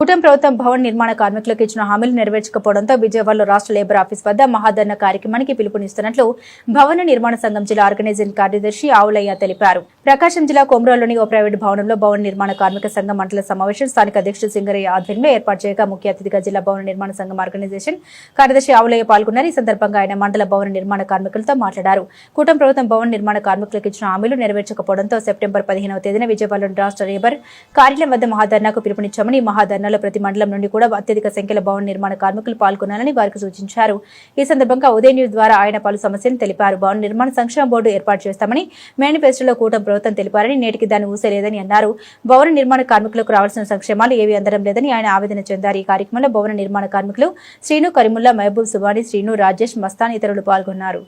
కూటమి ప్రభుత్వం భవన నిర్మాణ కార్మికులకు ఇచ్చిన హామీలు నెరవేర్చకపోవడంతో విజయవాడలో రాష్ట్ర లేబర్ ఆఫీస్ వద్ద మహాధరణ కార్యక్రమానికి పిలుపునిస్తున్నట్లు భవన నిర్మాణ సంఘం జిల్లా ఆర్గనైజింగ్ కార్యదర్శి ఆవులయ్య తెలిపారు. ప్రకాశం జిల్లా కొమరాలోని ఓ ప్రైవేట్ భవనంలో భవన నిర్మాణ కార్మిక సంఘం మండల సమావేశం స్థానిక అధ్యక్షుడు సింగరయ్య ఆధ్వర్యంలో ఏర్పాటు చేయగా ముఖ్య అతిథిగా జిల్లా భవన నిర్మాణ సంఘం ఆర్గనైజేషన్ కార్యదర్శి ఆవులయ్య పాల్గొన్నారు. ఈ సందర్భంగా ఆయన మండల భవన నిర్మాణ కార్మికులతో మాట్లాడారు. కూటమి ప్రభుత్వం భవన నిర్మాణ కార్మికులకు ఇచ్చిన హామీలు నెరవేర్చకపోవడంతో సెప్టెంబర్ పదిహేనవ తేదీన విజయవాడలోని రాష్ట్ర లేబర్ కార్యాలయం వద్ద మహాధర్నాకు పిలుపునిచ్చామని మహాధర్ణ జిల్లాలో ప్రతి మండలం నుండి కూడా అత్యధిక సంఖ్యలో భవన నిర్మాణ కార్మికులు పాల్గొనాలని వారికి సూచించారు. ఈ సందర్భంగా ఉదయ న్యూస్ ద్వారా ఆయన పలు సమస్యలను తెలిపారు. భవన నిర్మాణ సంక్షేమ బోర్డు ఏర్పాటు చేస్తామని మేనిఫెస్టోలో కూటమి ప్రభుత్వం తెలిపారని నేటికి దాన్ని ఊసేలేదని అన్నారు. భవన నిర్మాణ కార్మికులకు రావాల్సిన సంక్షేమాలు ఏవి అందడం లేదని ఆయన ఆవేదన చెందారు. ఈ కార్యక్రమంలో భవన నిర్మాణ కార్మికులు శ్రీను కరీముల్లా మహబూబ్ సుబాని శ్రీను రాజేష్ మస్తాన్ ఇతరులు పాల్గొన్నారు.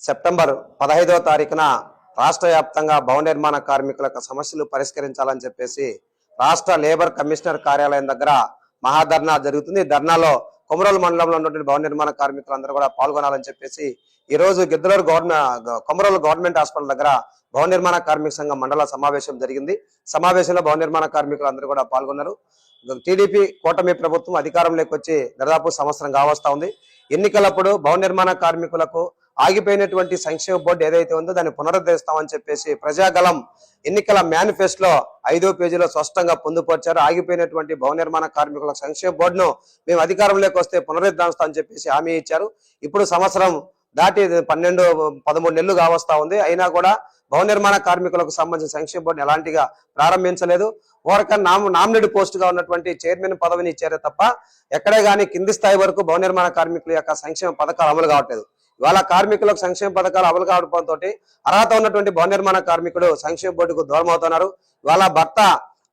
సెప్టెంబర్ పదహైదవ తారీఖున రాష్ట్ర వ్యాప్తంగా భవన నిర్మాణ కార్మికుల సమస్యలు పరిష్కరించాలని చెప్పేసి రాష్ట్ర లేబర్ కమిషనర్ కార్యాలయం దగ్గర మహాధర్నా జరుగుతుంది. ధర్నాలో కొమరోలు మండలంలో ఉన్నటువంటి భవన నిర్మాణ కార్మికులందరూ కూడా పాల్గొనాలని చెప్పేసి ఈ రోజు Giddalur government Komarolu government hospital దగ్గర భవన నిర్మాణ కార్మిక సంఘం మండల సమావేశం జరిగింది. సమావేశంలో భవన నిర్మాణ కార్మికులు అందరూ కూడా పాల్గొన్నారు. టీడీపీ కూటమి ప్రభుత్వం అధికారంలోకి వచ్చి దాదాపు సంవత్సరం కావస్తా ఉంది. ఎన్నికలప్పుడు భవన నిర్మాణ కార్మికులకు ఆగిపోయినటువంటి సంక్షేమ బోర్డు ఏదైతే ఉందో దాన్ని పునరుద్ధరిస్తామని చెప్పేసి ప్రజాగలం ఎన్నికల మేనిఫెస్టోలో ఐదో పేజీలో స్పష్టంగా పొందుపరిచారు. ఆగిపోయినటువంటి భవన నిర్మాణ కార్మికుల సంక్షేమ బోర్డును మేము అధికారంలోకి వస్తే పునరుద్ధరిస్తామని చెప్పేసి హామీ ఇచ్చారు. ఇప్పుడు సంవత్సరం దాటి పన్నెండు పదమూడు నెలలు కావస్తా ఉంది. అయినా కూడా భవన నిర్మాణ కార్మికులకు సంబంధించిన సంక్షేమ బోర్డు ఎలాంటిగా ప్రారంభించలేదు. ఓరక నామ నామినేట్ పోస్ట్గా ఉన్నటువంటి చైర్మన్ పదవిని ఇచ్చారే తప్ప ఎక్కడే గానీ కింది స్థాయి వరకు భవన నిర్మాణ కార్మికుల యొక్క సంక్షేమ పథకాలు అమలు కావట్లేదు. ఇవాళ కార్మికులకు సంక్షేమ పథకాలు అమలు కావడంతో అర్హత ఉన్నటువంటి భవన నిర్మాణ కార్మికుడు సంక్షేమ బోర్డుకు దూరం అవుతున్నారు ఇవాళ భర్త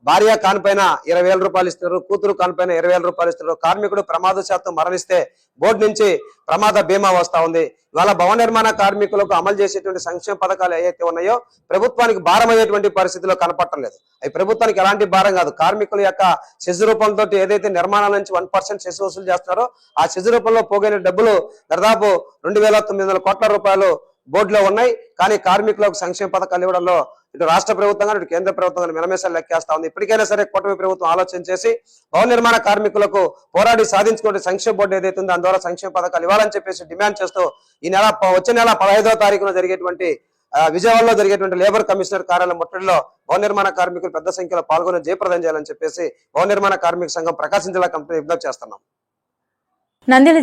భార్య కానిపైన ఇరవై వేల రూపాయలు ఇస్తున్నారు కూతురు కానిపైన ఇరవై వేల రూపాయలు ఇస్తున్నారు. కార్మికుడు ప్రమాదశాత్తు మరణిస్తే బోర్డు నుంచి ప్రమాద బీమా వస్తా ఉంది. ఇవాళ భవన నిర్మాణ కార్మికులకు అమలు చేసేటువంటి సంక్షేమ పథకాలు ఏవైతే ఉన్నాయో ప్రభుత్వానికి భారం అయ్యేటువంటి పరిస్థితిలో కనపడటం లేదు. అవి ప్రభుత్వానికి ఎలాంటి భారం కాదు. కార్మికుల యొక్క సెజ్ రూపంతో ఏదైతే నిర్మాణాల నుంచి వన్ పర్సెంట్ సెజ్ వసూలు చేస్తున్నారో ఆ సెజ్ రూపంలో పోగైన డబ్బులు దాదాపు రెండు వేల తొమ్మిది వందల కోట్ల రూపాయలు బోర్డులో ఉన్నాయి. కానీ కార్మికులకు సంక్షేమ పథకాలు ఇవ్వడంలో ఇటు రాష్ట్ర ప్రభుత్వం కానీ ఇటు కేంద్ర ప్రభుత్వం కానీ మినమేసాలు లెక్కేస్తా ఉంది. ఇప్పటికైనా సరే కూటమి ప్రభుత్వం ఆలోచన చేసి భవన నిర్మాణ కార్మికులకు పోరాడి సాధించుకునే సంక్షేమ బోర్డు ఏదైతే ఉందో దాని ద్వారా సంక్షేమ పథకాలు ఇవ్వాలని చెప్పేసి డిమాండ్ చేస్తూ ఈ నెల వచ్చే నెల పదహైదవ తారీఖున జరిగేటువంటి విజయవాడలో జరిగేటువంటి లేబర్ కమిషనర్ కార్యాలయం ముట్టడిలో భవన నిర్మాణ కార్మికులు పెద్ద సంఖ్యలో పాల్గొని జయప్రదం చేయాలని చెప్పేసి భవన నిర్మాణ కార్మిక సంఘం ప్రకాశం జిల్లా కమిటీ విజ్ఞప్తి చేస్తున్నాం. నంద్యాల